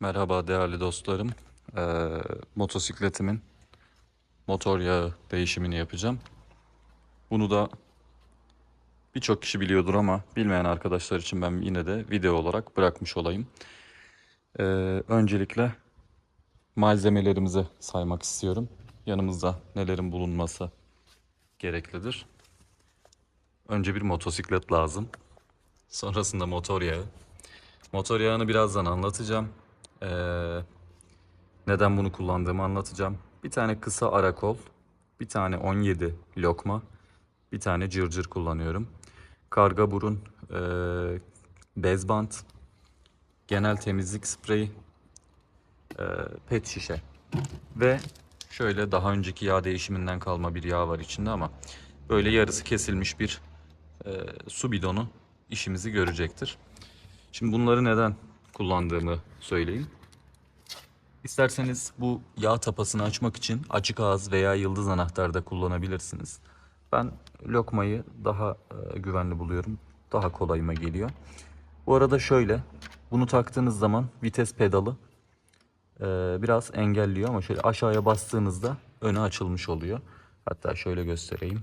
Merhaba değerli dostlarım. Ee, motosikletimin motor yağı değişimini yapacağım. Bunu da birçok kişi biliyordur ama bilmeyen arkadaşlar için ben yine de video olarak bırakmış olayım. Ee, öncelikle malzemelerimizi saymak istiyorum. Yanımızda nelerin bulunması gereklidir. Önce bir motosiklet lazım. Sonrasında motor yağı. Motor yağını birazdan anlatacağım. Ee, neden bunu kullandığımı anlatacağım. Bir tane kısa ara kol, bir tane 17 lokma, bir tane cırcır kullanıyorum. Karga burun, e, bez bant, genel temizlik spreyi, e, pet şişe ve şöyle daha önceki yağ değişiminden kalma bir yağ var içinde ama böyle yarısı kesilmiş bir e, su bidonu işimizi görecektir. Şimdi bunları neden kullandığımı söyleyeyim. İsterseniz bu yağ tapasını açmak için açık ağız veya yıldız anahtar da kullanabilirsiniz. Ben lokmayı daha e, güvenli buluyorum. Daha kolayıma geliyor. Bu arada şöyle, bunu taktığınız zaman vites pedalı e, biraz engelliyor ama şöyle aşağıya bastığınızda önü açılmış oluyor. Hatta şöyle göstereyim.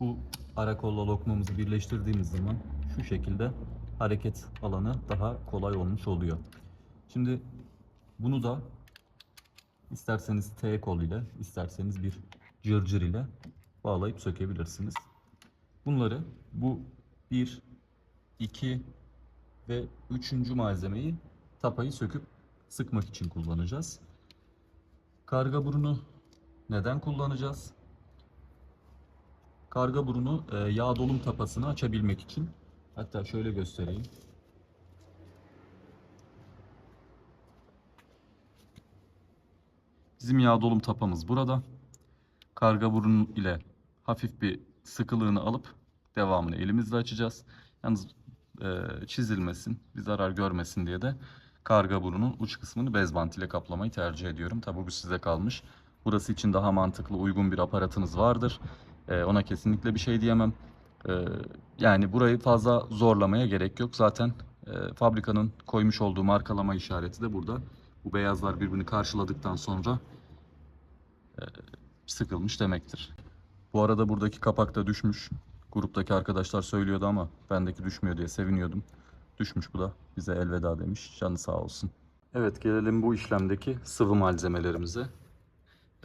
Bu ara kolla lokmamızı birleştirdiğimiz zaman şu şekilde hareket alanı daha kolay olmuş oluyor. Şimdi bunu da isterseniz T kol ile isterseniz bir cırcır ile bağlayıp sökebilirsiniz. Bunları bu 1, 2 ve 3. malzemeyi tapayı söküp sıkmak için kullanacağız. Karga burunu neden kullanacağız? Karga burunu e, yağ dolum tapasını açabilmek için. Hatta şöyle göstereyim. Bizim yağ dolum tapamız burada. Karga burun ile hafif bir sıkılığını alıp devamını elimizle açacağız. Yalnız e, çizilmesin, bir zarar görmesin diye de karga burunun uç kısmını bez bant ile kaplamayı tercih ediyorum. Tabi bu size kalmış. Burası için daha mantıklı, uygun bir aparatınız vardır. E, ona kesinlikle bir şey diyemem. E, yani burayı fazla zorlamaya gerek yok. Zaten e, fabrikanın koymuş olduğu markalama işareti de burada. Bu beyazlar birbirini karşıladıktan sonra e, sıkılmış demektir. Bu arada buradaki kapak da düşmüş. Gruptaki arkadaşlar söylüyordu ama bendeki düşmüyor diye seviniyordum. Düşmüş bu da. Bize elveda demiş. Canı sağ olsun. Evet gelelim bu işlemdeki sıvı malzemelerimize.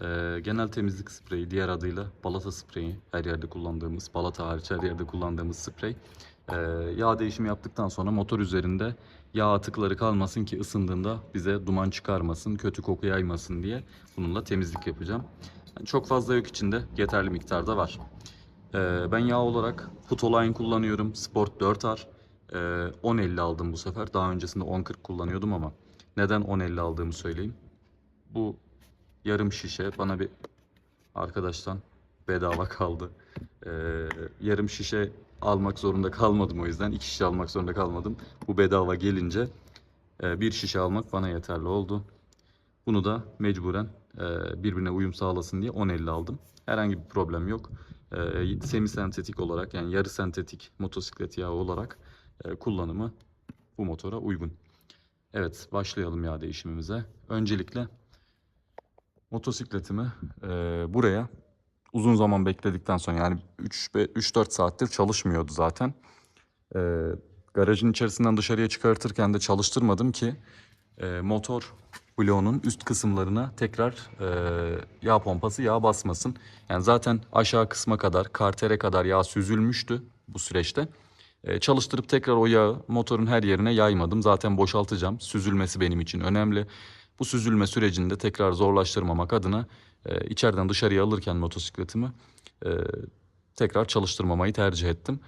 Ee, genel temizlik spreyi diğer adıyla balata spreyi her yerde kullandığımız balata hariç her yerde kullandığımız sprey. Ee, yağ değişimi yaptıktan sonra motor üzerinde yağ atıkları kalmasın ki ısındığında bize duman çıkarmasın, kötü koku yaymasın diye bununla temizlik yapacağım. Çok fazla yok içinde yeterli miktarda var. Ee, ben yağ olarak Putoline kullanıyorum. Sport 4R. Ee, 10.50 aldım bu sefer. Daha öncesinde 10.40 kullanıyordum ama neden 10.50 aldığımı söyleyeyim. Bu yarım şişe bana bir arkadaştan bedava kaldı. Ee, yarım şişe almak zorunda kalmadım o yüzden. iki şişe almak zorunda kalmadım. Bu bedava gelince e, bir şişe almak bana yeterli oldu. Bunu da mecburen e, birbirine uyum sağlasın diye 10.50 aldım. Herhangi bir problem yok. E, semi sentetik olarak yani yarı sentetik motosiklet yağı olarak e, kullanımı bu motora uygun. Evet başlayalım yağ değişimimize. Öncelikle motosikletimi e, buraya uzun zaman bekledikten sonra yani 3-4 saattir çalışmıyordu zaten. E, garajın içerisinden dışarıya çıkartırken de çalıştırmadım ki e, motor bloğunun üst kısımlarına tekrar e, yağ pompası yağ basmasın. Yani zaten aşağı kısma kadar kartere kadar yağ süzülmüştü bu süreçte. E, çalıştırıp tekrar o yağı motorun her yerine yaymadım. Zaten boşaltacağım. Süzülmesi benim için önemli. Bu süzülme sürecini de tekrar zorlaştırmamak adına e, içeriden dışarıya alırken motosikletimi e, tekrar çalıştırmamayı tercih ettim.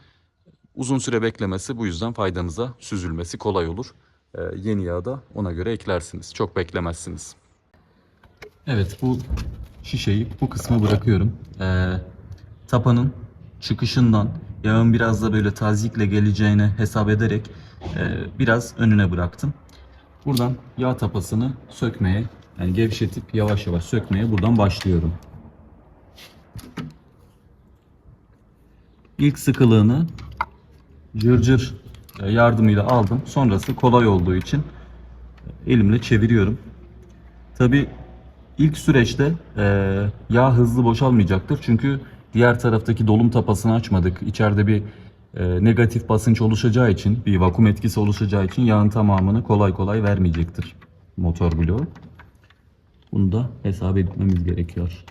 Uzun süre beklemesi bu yüzden faydanıza süzülmesi kolay olur. Ee, yeni yağı da ona göre eklersiniz. Çok beklemezsiniz. Evet bu şişeyi bu kısma bırakıyorum. Ee, tapanın çıkışından yağın biraz da böyle tazikle geleceğini hesap ederek e, biraz önüne bıraktım. Buradan yağ tapasını sökmeye yani gevşetip yavaş yavaş sökmeye buradan başlıyorum. İlk sıkılığını cırcır e, yardımıyla aldım. Sonrası kolay olduğu için e, elimle çeviriyorum. Tabi ilk süreçte e, yağ hızlı boşalmayacaktır. Çünkü diğer taraftaki dolum tapasını açmadık. İçeride bir e, negatif basınç oluşacağı için, bir vakum etkisi oluşacağı için yağın tamamını kolay kolay vermeyecektir motor bloğu. Bunu da hesap etmemiz gerekiyor.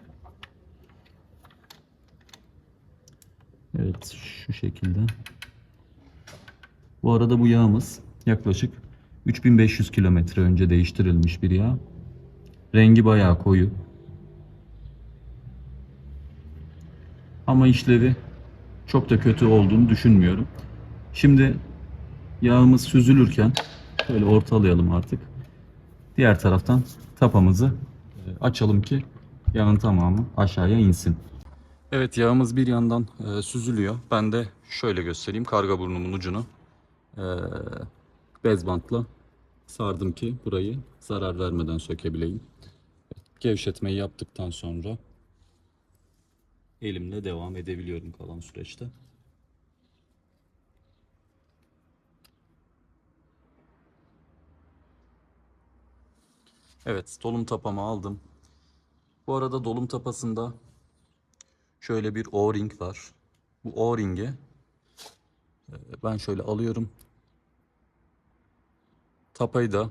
Evet şu şekilde. Bu arada bu yağımız yaklaşık 3500 kilometre önce değiştirilmiş bir yağ. Rengi bayağı koyu. Ama işlevi çok da kötü olduğunu düşünmüyorum. Şimdi yağımız süzülürken şöyle ortalayalım artık. Diğer taraftan tapamızı e, açalım ki yağın tamamı aşağıya insin. Evet yağımız bir yandan e, süzülüyor. Ben de şöyle göstereyim karga burnumun ucunu e, bez bantla sardım ki burayı zarar vermeden sökebileyim. Gevşetmeyi yaptıktan sonra elimle devam edebiliyorum kalan süreçte. Evet dolum tapamı aldım. Bu arada dolum tapasında şöyle bir O-ring var. Bu O-ringi e, ben şöyle alıyorum. Tapayı da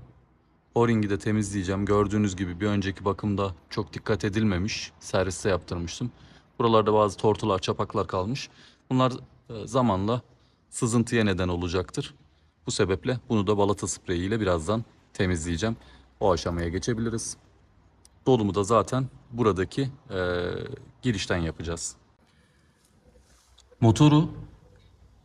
O-ringi de temizleyeceğim. Gördüğünüz gibi bir önceki bakımda çok dikkat edilmemiş. Serviste yaptırmıştım. Buralarda bazı tortular, çapaklar kalmış. Bunlar e, zamanla sızıntıya neden olacaktır. Bu sebeple bunu da balata spreyi ile birazdan temizleyeceğim. O aşamaya geçebiliriz. Dolumu da zaten buradaki e, girişten yapacağız. Motoru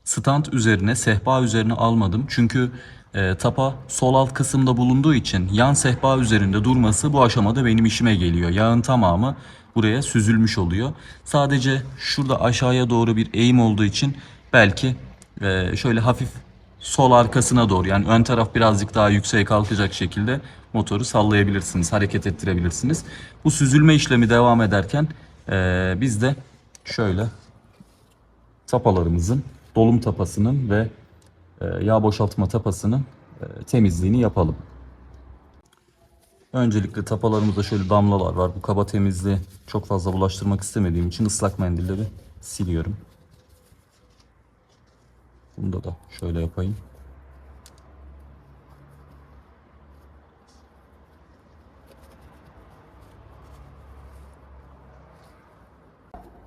stand üzerine, sehpa üzerine almadım. Çünkü e, tapa sol alt kısımda bulunduğu için yan sehpa üzerinde durması bu aşamada benim işime geliyor. Yağın tamamı buraya süzülmüş oluyor. Sadece şurada aşağıya doğru bir eğim olduğu için belki e, şöyle hafif sol arkasına doğru yani ön taraf birazcık daha yükseğe kalkacak şekilde motoru sallayabilirsiniz, hareket ettirebilirsiniz. Bu süzülme işlemi devam ederken e, biz de şöyle tapalarımızın dolum tapasının ve e, yağ boşaltma tapasının temizliğini yapalım. Öncelikle tapalarımızda şöyle damlalar var. Bu kaba temizliği çok fazla bulaştırmak istemediğim için ıslak mendilleri siliyorum. Bunda da şöyle yapayım.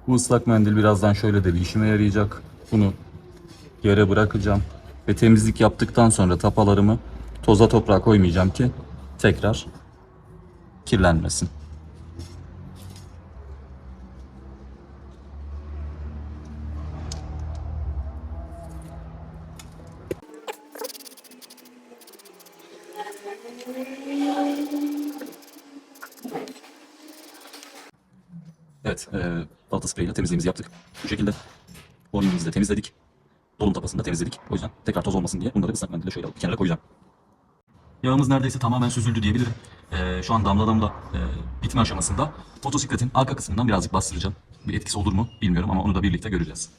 Bu ıslak mendil birazdan şöyle de bir işime yarayacak. Bunu yere bırakacağım. Ve temizlik yaptıktan sonra tapalarımı toza toprağa koymayacağım ki tekrar kirlenmesin. Evet, e, balata spreyiyle temizliğimizi yaptık. Bu şekilde boynumuzu da temizledik. Dolum tapasını da temizledik. O yüzden tekrar toz olmasın diye bunları ıslak mendille şöyle alıp kenara koyacağım. Yağımız neredeyse tamamen süzüldü diyebilirim. E, şu an damla damla e, bitme aşamasında. Motosikletin arka kısmından birazcık bastıracağım. Bir etkisi olur mu bilmiyorum ama onu da birlikte göreceğiz.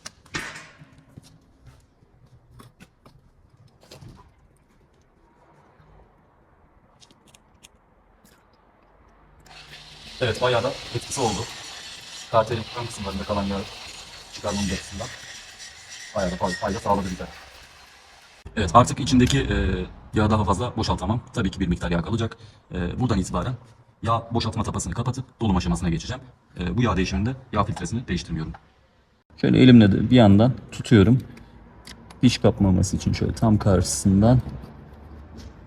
Evet bayağı da etkisi oldu. Kartelin ön kısımlarında kalan yağı çıkarmamız açısından bayağı da fayda sağladı bize. Evet artık içindeki e, yağı daha fazla boşaltamam. Tabii ki bir miktar yağ kalacak. E, buradan itibaren yağ boşaltma tapasını kapatıp dolum aşamasına geçeceğim. E, bu yağ değişiminde yağ filtresini değiştirmiyorum. Şöyle elimle de bir yandan tutuyorum. Diş kapmaması için şöyle tam karşısından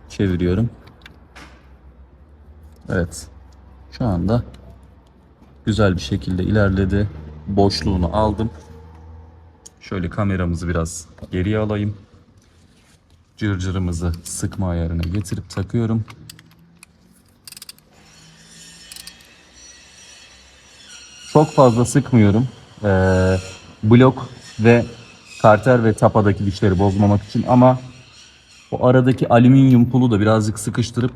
çeviriyorum. Evet. Şu anda güzel bir şekilde ilerledi. Boşluğunu aldım. Şöyle kameramızı biraz geriye alayım. Cırcırımızı sıkma ayarına getirip takıyorum. Çok fazla sıkmıyorum. Ee, blok ve karter ve tapadaki dişleri bozmamak için ama o aradaki alüminyum pulu da birazcık sıkıştırıp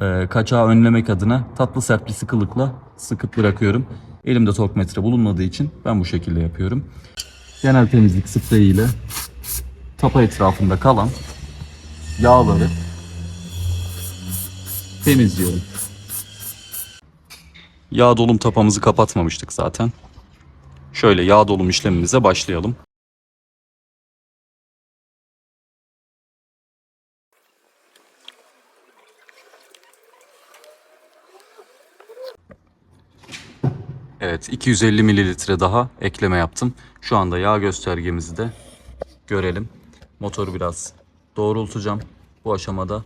e, kaçağı önlemek adına tatlı sert bir sıkılıkla sıkıp bırakıyorum. Elimde tork metre bulunmadığı için ben bu şekilde yapıyorum. Genel temizlik spreyi ile tapa etrafında kalan yağları temizliyorum. Yağ dolum tapamızı kapatmamıştık zaten. Şöyle yağ dolum işlemimize başlayalım. Evet 250 mililitre daha ekleme yaptım. Şu anda yağ göstergemizi de görelim. Motoru biraz doğrultacağım. Bu aşamada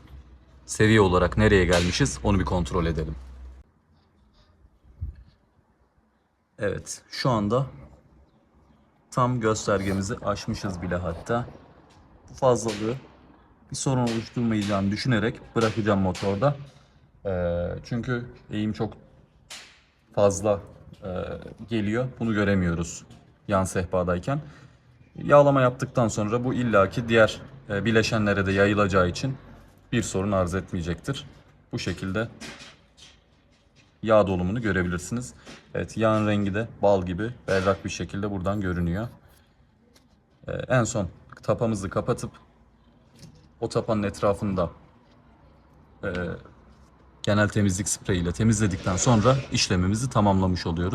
seviye olarak nereye gelmişiz onu bir kontrol edelim. Evet şu anda tam göstergemizi aşmışız bile hatta. Bu fazlalığı bir sorun oluşturmayacağını düşünerek bırakacağım motorda. Ee, çünkü eğim çok fazla e, geliyor. Bunu göremiyoruz yan sehpadayken. Yağlama yaptıktan sonra bu illaki diğer bileşenlere de yayılacağı için bir sorun arz etmeyecektir. Bu şekilde yağ dolumunu görebilirsiniz. Evet yağın rengi de bal gibi berrak bir şekilde buradan görünüyor. E, en son tapamızı kapatıp o tapanın etrafında e, genel temizlik spreyi ile temizledikten sonra işlemimizi tamamlamış oluyoruz.